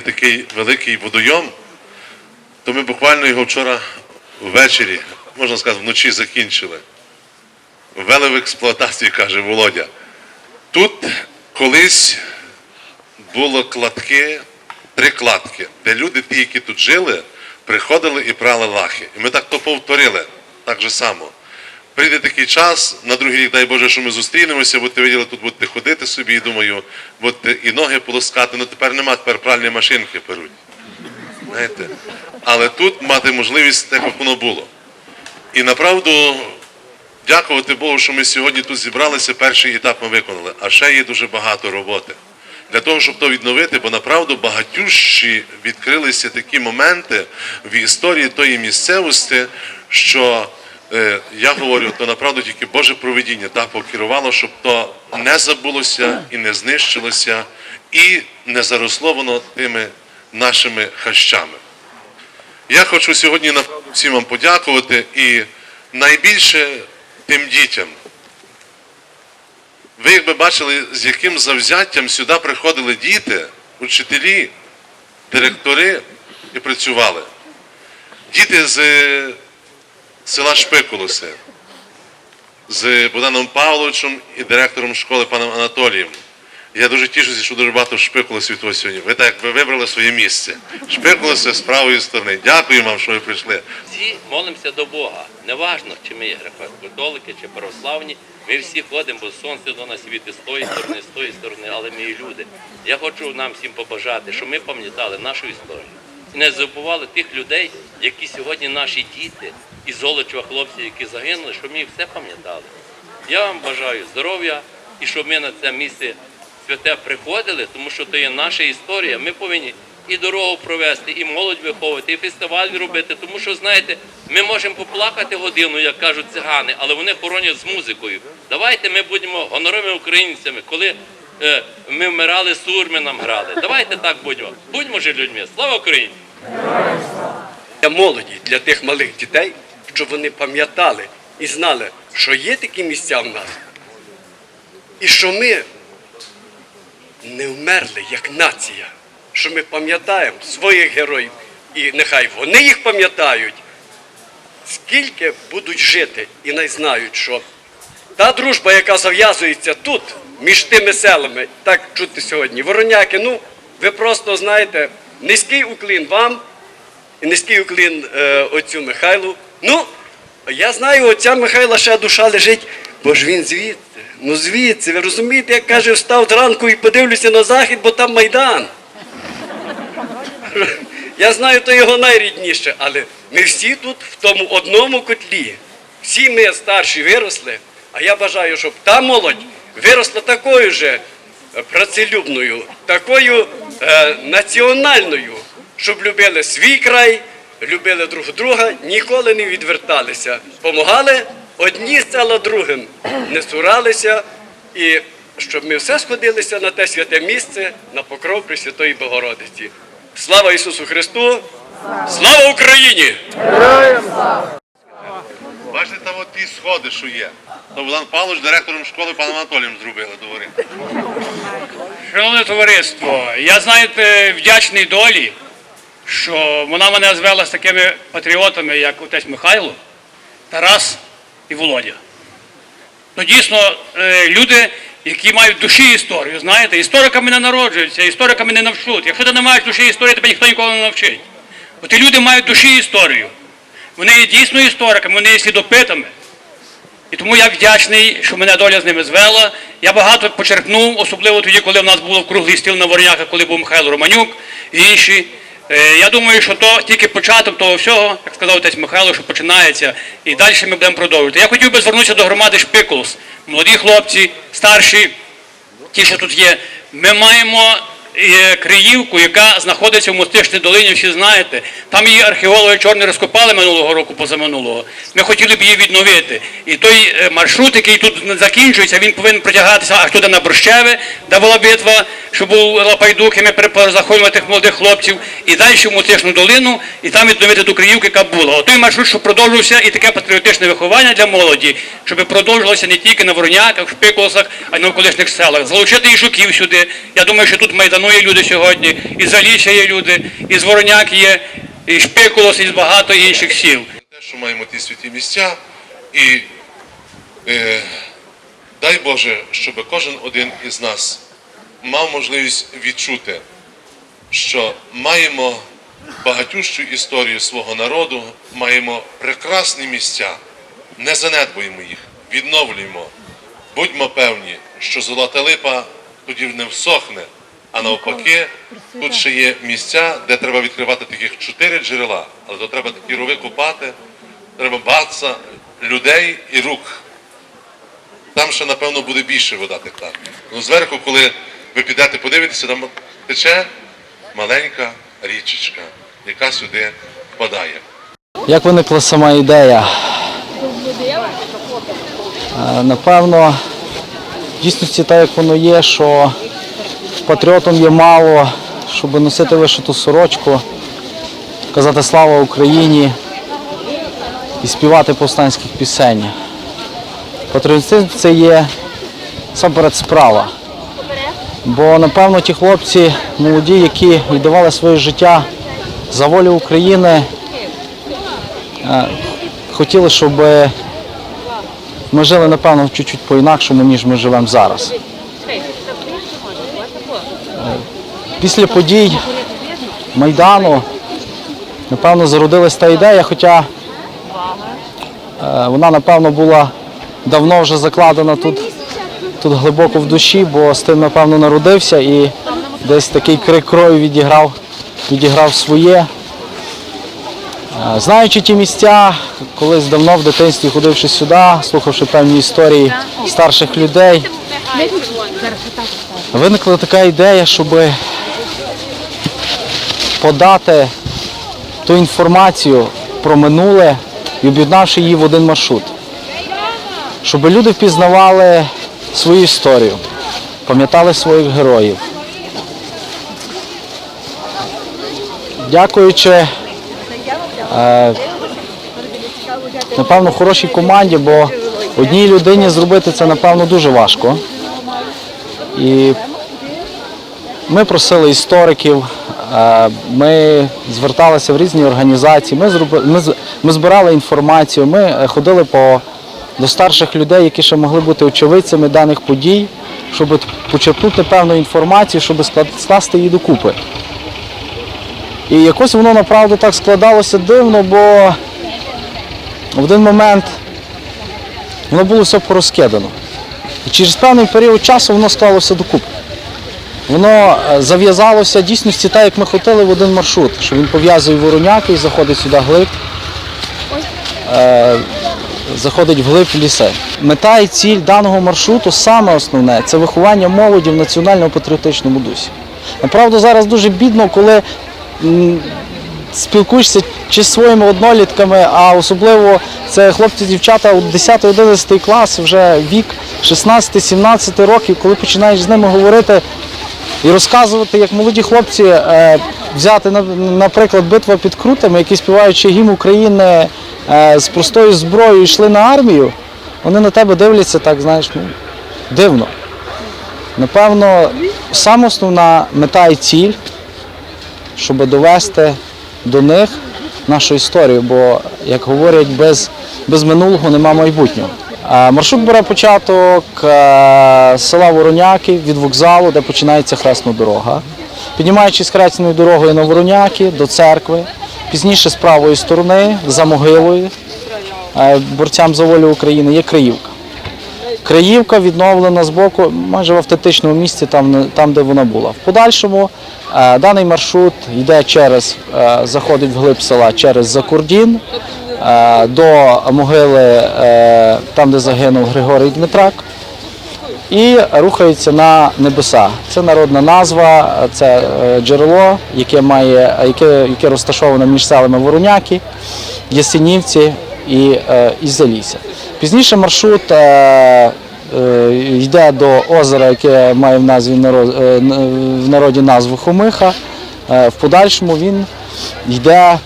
є такий великий водойом, то ми буквально його вчора ввечері, можна сказати, вночі закінчили. Ввели в експлуатацію, каже Володя. Тут колись було кладки, три кладки, де люди, ті, які тут жили, приходили і прали лахи. І ми так то повторили, так же само. Прийде такий час, на другий рік, дай Боже, що ми зустрінемося, будете виділи, тут будете ходити собі, і думаю, будете і ноги полоскати, ну тепер нема, тепер пральні машинки перуть. Знаєте? Але тут мати можливість так, як воно було. І направду дякувати Богу, що ми сьогодні тут зібралися, перший етап ми виконали, а ще є дуже багато роботи. Для того, щоб то відновити, бо направду багатющі відкрилися такі моменти в історії тої місцевості, що я говорю, то направду тільки Боже провидіння так покерувало, щоб то не забулося і не знищилося, і не заросло воно тими нашими хащами. Я хочу сьогодні всім вам подякувати і найбільше тим дітям. Ви якби бачили, з яким завзяттям сюди приходили діти, учителі, директори і працювали. Діти з е, села Шпикулоси, з Богданом Павловичем і директором школи паном Анатолієм. Я дуже тішуся, що дуже багато шпикулосів тут сьогодні. Ви так ви вибрали своє місце. Шпикулоси з правої сторони. Дякую вам, що ви прийшли. Всі молимося до Бога. Неважно, чи ми є греко-католики, чи православні. Ми всі ходимо, бо сонце до нас світить з тої сторони, з тої сторони, але ми люди. Я хочу нам всім побажати, щоб ми пам'ятали нашу історію. Не забували тих людей, які сьогодні наші діти і золочева хлопці, які загинули, щоб ми все пам'ятали. Я вам бажаю здоров'я і щоб ми на це місце святе приходили, тому що то є наша історія. Ми повинні і дорогу провести, і молодь виховувати, і фестиваль робити. Тому що, знаєте, ми можемо поплакати годину, як кажуть цигани, але вони хоронять з музикою. Давайте ми будемо гоноровими українцями, коли е, ми вмирали, сурми нам грали. Давайте так будьмо. Будьмо же людьми. Слава Україні! для молоді, для тих малих дітей, щоб вони пам'ятали і знали, що є такі місця в нас, і що ми не вмерли як нація, що ми пам'ятаємо своїх героїв, і нехай вони їх пам'ятають, скільки будуть жити і не знають, що та дружба, яка зав'язується тут, між тими селами, так чути сьогодні, вороняки, ну, ви просто знаєте, низький уклін вам і низький уклін е, отцю Михайлу. Ну, я знаю, отця Михайла ще душа лежить, бо ж він звідси. Ну звідси, ви розумієте, як каже, встав зранку і подивлюся на захід, бо там Майдан. Я знаю, то його найрідніше, але ми всі тут в тому одному котлі. Всі ми старші виросли, а я бажаю, щоб та молодь виросла такою же працелюбною, такою е, національною, щоб любили свій край, любили друг друга, ніколи не відверталися. Помагали одні села другим, не цуралися, і щоб ми все сходилися на те святе місце, на покров Пресвятої Богородиці. Слава Ісусу Христу! Слава Україні! Бачите, там от ті сходи, що є. То Богдан Павлович директором школи паном Анатолієм зробили, говорить. Шановне товариство, я знаєте, вдячний долі, що вона мене звела з такими патріотами, як отець Михайло, Тарас і Володя. Ну, дійсно, е, люди, які мають душі історію, знаєте, істориками не народжуються, істориками не навчуть. Якщо ти не маєш душі історії, тебе ніхто ніколи не навчить. Бо ті люди мають душі історію. Вони є дійсно істориками, вони є слідопитами. І тому я вдячний, що мене доля з ними звела. Я багато почерпнув, особливо тоді, коли в нас був круглий стіл на Ворняках, коли був Михайло Романюк і інші. Е, Я думаю, що то тільки початок того всього, як сказав отець Михайло, що починається, і далі ми будемо продовжувати. Я хотів би звернутися до громади Шпикулс. Молоді хлопці, старші, ті, що тут є. Ми маємо Криївку, яка знаходиться в Мостичній долині, всі знаєте. Там її археологи чорні розкопали минулого року, позаминулого. Ми хотіли б її відновити. І той е, маршрут, який тут закінчується, він повинен протягатися аж туди на Борщеве, де була битва, що Лапайдук, і ми перезахоплювали тих молодих хлопців, і далі в Мостичну долину, і там відновити ту Криївку, яка була. Отой маршрут, щоб продовжився, і таке патріотичне виховання для молоді, щоб продовжилося не тільки на Вороняках, в Шпиколсах, а й на навколишніх селах. Залучити і жуків сюди. Я думаю, що тут майдану мої люди сьогодні, і Заліччя є люди, і Звороняк є, і Шпикулос, і багато інших сіл. те, що маємо ті святі місця, і е, дай Боже, щоб кожен один із нас мав можливість відчути, що маємо багатющу історію свого народу, маємо прекрасні місця, не занедбуємо їх, відновлюємо. Будьмо певні, що золота липа тоді не всохне, а навпаки, тут ще є місця, де треба відкривати таких чотири джерела, але то треба такі рови купати, треба баца, людей і рук. Там ще, напевно, буде більше вода текла. Ну, зверху, коли ви підете подивитися, там тече маленька річечка, яка сюди впадає. Як виникла сама ідея? Е, Напевно, в дійсності так, як воно є, що патріотом є мало, щоб носити вишиту сорочку, казати слава Україні і співати повстанських пісень. Патріотизм це є насамперед справа. Бо, напевно, ті хлопці молоді, які віддавали своє життя за волю України, е, хотіли, щоб ми жили, напевно, чуть-чуть по-інакшому, ніж ми живемо зараз. Після подій Майдану, напевно, зародилась та ідея, хоча е, вона, напевно, була давно вже закладена тут, тут глибоко в душі, бо з тим, напевно, народився і десь такий крик крові відіграв, відіграв своє. Е, Знаючи ті місця, колись давно в дитинстві ходивши сюди, слухавши певні історії старших людей, виникла така ідея, щоб подати ту інформацію про минуле і об'єднавши її в один маршрут. Щоб люди впізнавали свою історію, пам'ятали своїх героїв. Дякуючи е, напевно, хорошій команді, бо одній людині зробити це, напевно, дуже важко. І ми просили істориків, ми зверталися в різні організації, ми, ми, ми збирали інформацію, ми е, ходили по, до старших людей, які ще могли бути очевидцями даних подій, щоб почерпнути певну інформацію, щоб скласти її докупи. І якось воно направду так складалося дивно, бо в один момент воно було все порозкидано. І через певний період часу воно склалося докупи. Воно е, зав'язалося дійсності так, як ми хотіли в один маршрут, що він пов'язує вороняки і заходить сюди глиб, е, заходить вглиб в ліси. Мета і ціль даного маршруту саме основне це виховання молоді в національно-патріотичному дусі. Направду зараз дуже бідно, коли спілкуєшся чи з своїми однолітками, а особливо це хлопці, дівчата у 10-11 клас, вже вік 16-17 років, коли починаєш з ними говорити і розказувати, як молоді хлопці е, взяти, наприклад, битва під крутами, які співаючи гімн України е, з простою зброєю йшли на армію, вони на тебе дивляться так, знаєш, ну, дивно. Напевно, саме основна мета і ціль щоб довести до них нашу історію, бо, як говорять, без, без минулого нема майбутнього. А Маршрут бере початок е, з села Вороняки від вокзалу, де починається хресна дорога. Піднімаючись хресною дорогою на Вороняки до церкви, пізніше з правої сторони, за могилою, е, борцям за волю України, є Криївка. Криївка відновлена з боку майже в автентичному місці, там, там де вона була. В подальшому е, даний маршрут йде через, е, заходить в глиб села через Закурдін е, до могили, е, там, де загинув Григорій Дмитрак, і рухається на небеса. Це народна назва, це е, джерело, яке, має, яке, яке розташоване між селами Вороняки, Ясенівці і, е, і Залісся. Пізніше маршрут е, е, йде до озера, яке має в назві е, в народі назву Хомиха. Е, В подальшому він йде,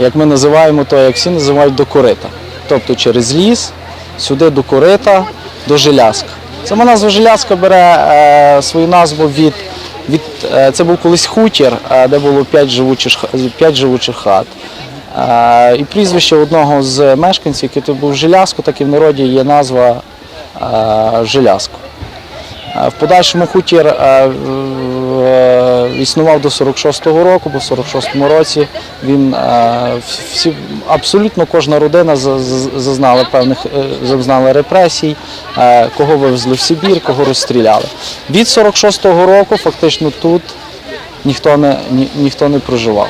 як ми називаємо то, як всі називають до корита. Тобто через ліс, сюди до корита, до Желязка. Сама назва Желязка бере е, свою назву від Від, е, це був колись хутір, е, де було 5 живучих, п'ять живучих хат. Е, І прізвище одного з мешканців, який тут був Жилязко, так і в народі є назва е, Жилязко. Е, В подальшому хутір е, е, існував до 46-го року, бо в 46-му році він е, всі, абсолютно кожна родина за- за- зазнала певних е, зазнала репресій, е, кого вивезли в Сибір, кого розстріляли. Від 46-го року фактично тут ніхто не, ні, ніхто не проживав.